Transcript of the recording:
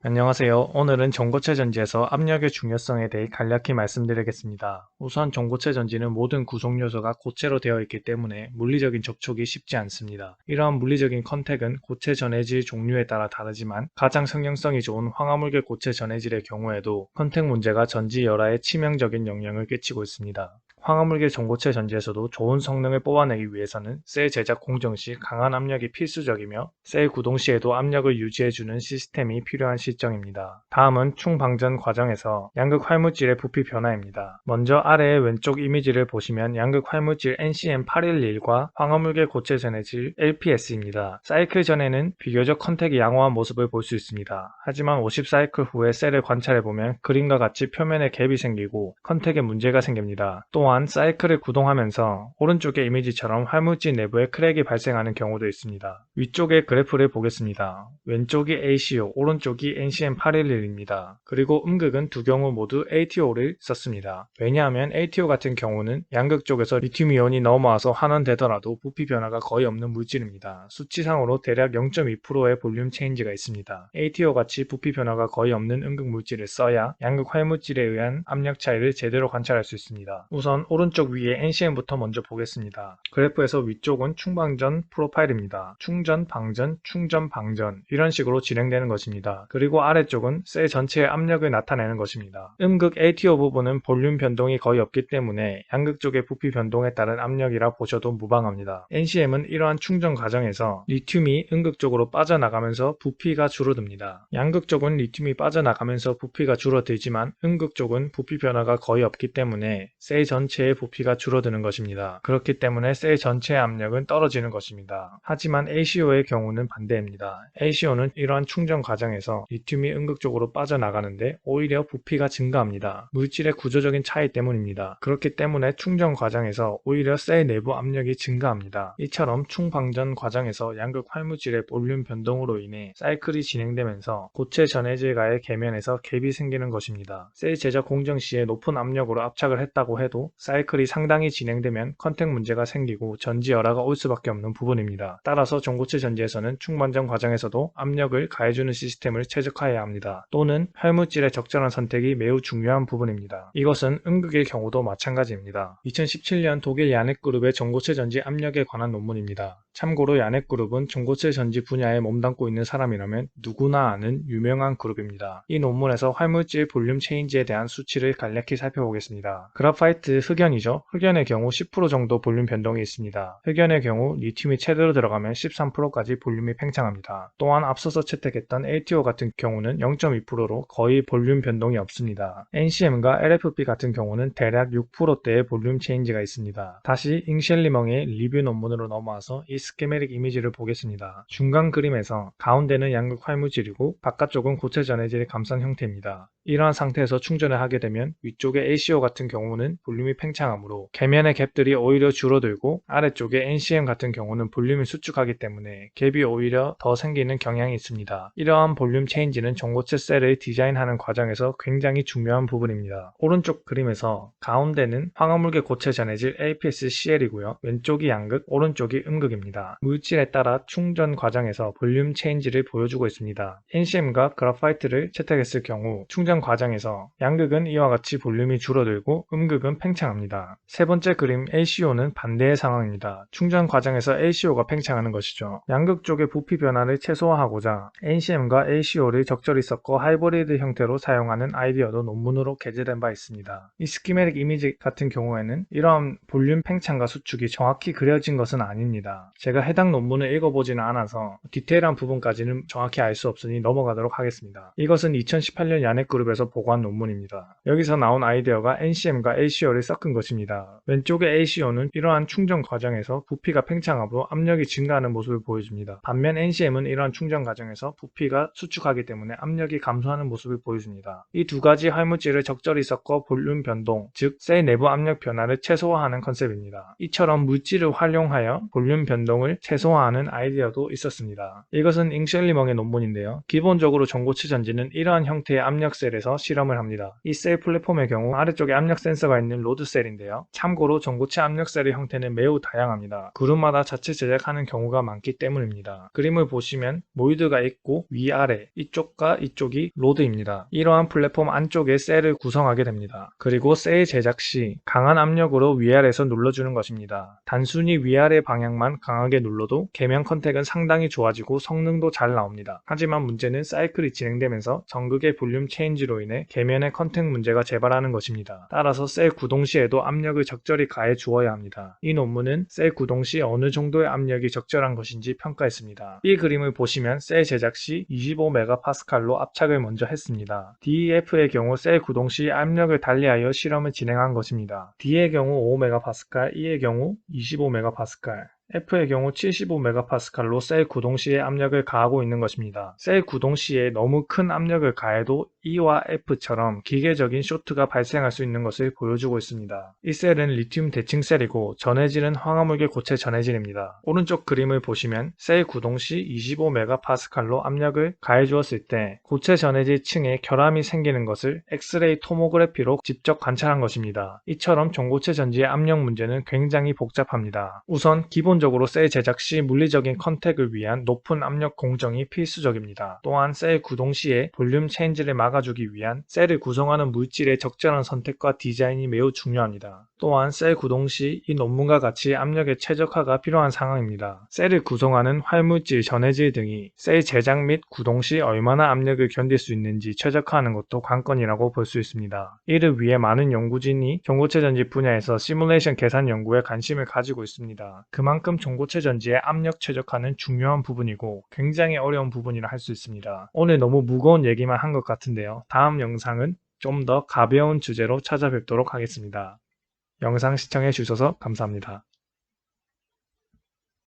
안녕하세요. 오늘은 전고체 전지에서 압력의 중요성에 대해 간략히 말씀드리겠습니다. 우선 전고체 전지는 모든 구성 요소가 고체로 되어 있기 때문에 물리적인 접촉이 쉽지 않습니다. 이러한 물리적인 컨택은 고체 전해질 종류에 따라 다르지만 가장 성형성이 좋은 황화물계 고체 전해질의 경우에도 컨택 문제가 전지 열화에 치명적인 영향을 끼치고 있습니다. 황화물계 전고체 전지에서도 좋은 성능을 뽑아내기 위해서는 셀 제작 공정 시 강한 압력이 필수적이며 셀 구동 시에도 압력을 유지해주는 시스템이 필요한 실정입니다. 다음은 충방전 과정에서 양극 활물질의 부피 변화입니다. 먼저 아래의 왼쪽 이미지를 보시면 양극 활물질 NCM811과 황화물계 고체 전해질 LPS입니다. 사이클 전에는 비교적 컨택이 양호한 모습을 볼 수 있습니다. 하지만 50사이클 후에 셀을 관찰해보면 그림과 같이 표면에 갭이 생기고 컨택에 문제가 생깁니다. 또한 사이클을 구동하면서 오른쪽의 이미지처럼 활물질 내부에 크랙이 발생하는 경우도 있습니다. 위쪽의 그래프를 보겠습니다. 왼쪽이 ACO, 오른쪽이 NCM811입니다. 그리고 음극은 두 경우 모두 ATO를 썼습니다. 왜냐하면 ATO 같은 경우는 양극 쪽에서 리튬이온이 넘어와서 환원되더라도 부피 변화가 거의 없는 물질입니다. 수치상으로 대략 0.2%의 볼륨 체인지가 있습니다. ATO 같이 부피 변화가 거의 없는 음극 물질을 써야 양극 활물질에 의한 압력 차이를 제대로 관찰할 수 있습니다. 우선 오른쪽 위에 NCM부터 먼저 보겠습니다. 그래프에서 위쪽은 충방전 프로파일입니다. 충전, 방전, 충전, 방전 이런 식으로 진행되는 것입니다. 그리고 아래쪽은 셀 전체의 압력을 나타내는 것입니다. 음극 ATO 부분은 볼륨 변동이 거의 없기 때문에 양극 쪽의 부피 변동에 따른 압력이라 보셔도 무방합니다. NCM은 이러한 충전 과정에서 리튬이 음극 쪽으로 빠져나가면서 부피가 줄어듭니다. 양극 쪽은 리튬이 빠져나가면서 부피가 줄어들지만 음극 쪽은 부피 변화가 거의 없기 때문에 셀 전체 의 부피가 줄어드는 것입니다. 그렇기 때문에 셀 전체의 압력은 떨어지는 것입니다. 하지만 ACO의 경우는 반대입니다. ACO는 이러한 충전 과정에서 리튬이 음극적으로 빠져나가는데 오히려 부피가 증가합니다. 물질의 구조적인 차이 때문입니다. 그렇기 때문에 충전 과정에서 오히려 셀 내부 압력이 증가합니다. 이처럼 충방전 과정에서 양극 활물질의 볼륨 변동으로 인해 사이클이 진행되면서 고체 전해질과의 계면에서 갭이 생기는 것입니다. 셀 제작 공정 시에 높은 압력으로 압착을 했다고 해도 사이클이 상당히 진행되면 컨택 문제가 생기고 전지 열화가 올 수밖에 없는 부분입니다. 따라서 전고체 전지에서는 충반전 과정에서도 압력을 가해주는 시스템을 최적화해야 합니다. 또는 활물질의 적절한 선택이 매우 중요한 부분입니다. 이것은 음극의 경우도 마찬가지입니다. 2017년 독일 야넷그룹의 전고체 전지 압력에 관한 논문입니다. 참고로 야넷그룹은 전고체 전지 분야에 몸담고 있는 사람이라면 누구나 아는 유명한 그룹입니다. 이 논문에서 활물질 볼륨 체인지에 대한 수치를 간략히 살펴보겠습니다. 그라파이트 흑연이죠. 흑연의 경우 10% 정도 볼륨 변동이 있습니다. 흑연의 경우 리튬이 최대로 들어가면 13%까지 볼륨이 팽창합니다. 또한 앞서서 채택했던 ATO 같은 경우는 0.2%로 거의 볼륨 변동이 없습니다. NCM과 LFP 같은 경우는 대략 6%대의 볼륨 체인지가 있습니다. 다시 잉셸리멍의 리뷰 논문으로 넘어와서 이 스케메릭 이미지를 보겠습니다. 중간 그림에서 가운데는 양극 활물질이고 바깥쪽은 고체 전해질이 감싼 형태입니다. 이러한 상태에서 충전을 하게 되면 위쪽의 ACO 같은 경우는 볼륨이 팽창하므로 계면의 갭들이 오히려 줄어들고 아래쪽의 NCM 같은 경우는 볼륨이 수축하기 때문에 갭이 오히려 더 생기는 경향이 있습니다. 이러한 볼륨 체인지는 전고체 셀을 디자인하는 과정에서 굉장히 중요한 부분입니다. 오른쪽 그림에서 가운데는 황화물계 고체 전해질 APS-CL이고요. 왼쪽이 양극, 오른쪽이 음극입니다. 물질에 따라 충전 과정에서 볼륨 체인지를 보여주고 있습니다. NCM과 그라파이트를 채택했을 경우 충전 과정에서 양극은 이와 같이 볼륨이 줄어들고 음극은 팽창 합니다. 세 번째 그림 ACO는 반대의 상황입니다. 충전 과정에서 ACO가 팽창하는 것이죠. 양극 쪽의 부피 변화를 최소화하고자 NCM과 ACO를 적절히 섞어 하이브리드 형태로 사용하는 아이디어도 논문으로 게재된 바 있습니다. 이 스키메릭 이미지 같은 경우에는 이러한 볼륨 팽창과 수축이 정확히 그려진 것은 아닙니다. 제가 해당 논문을 읽어보지는 않아서 디테일한 부분까지는 정확히 알 수 없으니 넘어가도록 하겠습니다. 이것은 2018년 야넷그룹에서 보고한 논문입니다. 여기서 나온 아이디어가 NCM과 ACO를 섞은 것입니다. 왼쪽의 ACO는 이러한 충전 과정에서 부피가 팽창하고 압력이 증가하는 모습을 보여줍니다. 반면 NCM은 이러한 충전 과정에서 부피가 수축하기 때문에 압력이 감소하는 모습을 보여줍니다. 이 두 가지 활물질을 적절히 섞어 볼륨 변동, 즉 셀 내부 압력 변화를 최소화하는 컨셉입니다. 이처럼 물질을 활용하여 볼륨 변동을 최소화하는 아이디어도 있었습니다. 이것은 잉셸리멍의 논문인데요. 기본적으로 전고체 전지는 이러한 형태의 압력 셀에서 실험을 합니다. 이 셀 플랫폼의 경우 아래쪽에 압력 센서가 있는 로드 셀인데요. 참고로 전고체 압력 셀의 형태는 매우 다양합니다. 그룹마다 자체 제작하는 경우가 많기 때문입니다. 그림을 보시면 모이드가 있고 위아래 이쪽과 이쪽이 로드입니다. 이러한 플랫폼 안쪽에 셀을 구성하게 됩니다. 그리고 셀 제작 시 강한 압력으로 위아래에서 눌러주는 것입니다. 단순히 위아래 방향만 강하게 눌러도 계면 컨택은 상당히 좋아지고 성능도 잘 나옵니다. 하지만 문제는 사이클이 진행되면서 전극의 볼륨 체인지로 인해 계면의 컨택 문제가 재발하는 것입니다. 따라서 셀 구동 시 에도 압력을 적절히 가해 주어야 합니다. 이 논문은 셀 구동 시 어느 정도의 압력이 적절한 것인지 평가했습니다. 이 그림을 보시면 셀 제작 시 25메가파스칼로 압착을 먼저 했습니다. DEF의 경우 셀 구동 시 압력을 달리하여 실험을 진행한 것입니다. D의 경우 5메가파스칼, E의 경우 25메가파스칼, F의 경우 75메가파스칼로 셀 구동 시에 압력을 가하고 있는 것입니다. 셀 구동 시에 너무 큰 압력을 가해도 E와 F처럼 기계적인 쇼트가 발생할 수 있는 것을 보여주고 있습니다. 이 셀은 리튬 대칭 셀이고 전해질은 황화물계 고체 전해질입니다. 오른쪽 그림을 보시면 셀 구동 시 25메가파스칼로 압력을 가해 주었을 때 고체 전해질 층에 결함이 생기는 것을 엑스레이 토모그래피로 직접 관찰한 것입니다. 이처럼 전고체 전지의 압력 문제는 굉장히 복잡합니다. 우선 기본 적으로 셀 제작 시 물리적인 컨택을 위한 높은 압력 공정이 필수적입니다. 또한 셀 구동 시에 볼륨 체인지를 막아주기 위한 셀을 구성하는 물질의 적절한 선택과 디자인이 매우 중요합니다. 또한 셀 구동 시 이 논문과 같이 압력의 최적화가 필요한 상황입니다. 셀을 구성하는 활물질, 전해질 등이 셀 제작 및 구동 시 얼마나 압력을 견딜 수 있는지 최적화하는 것도 관건이라고 볼 수 있습니다. 이를 위해 많은 연구진이 전고체 전지 분야에서 시뮬레이션 계산 연구에 관심을 가지고 있습니다. 그만큼 전고체 전지의 압력 최적화는 중요한 부분이고 굉장히 어려운 부분이라 할 수 있습니다. 오늘 너무 무거운 얘기만 한 것 같은데요. 다음 영상은 좀 더 가벼운 주제로 찾아뵙도록 하겠습니다. 영상 시청해 주셔서 감사합니다.